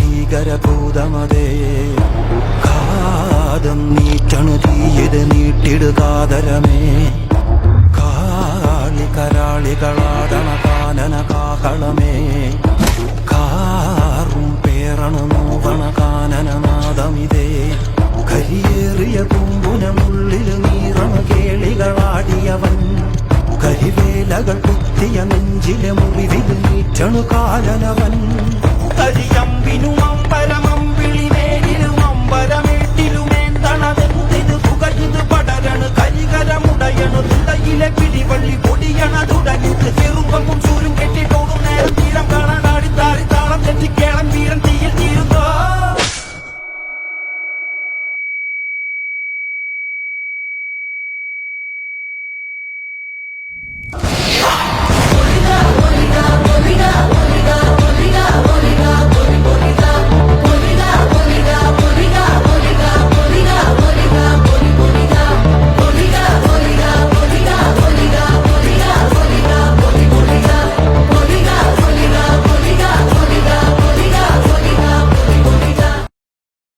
ഭീകരഭൂതമതേ. കാതം നീറ്റണു തീയത് നീട്ടിടുകാതരമേ കാളി കരാളികളാടണ കാനന കാഹളമേ കാനനനാദമിതേ കരിയേറിയ പൂമ്പുനമുള്ളിൽ നീറണ കേളികളാടിയവൻ. കരിവേലകൾ കുത്തിയ നെഞ്ചിലെ മുറിവിൽ നീറ്റണു കാലനവൻ. കരിയമ്പിനും കരികരമുടയണു തുടയിലെ പിടിവള്ളി പൊടിയണതുട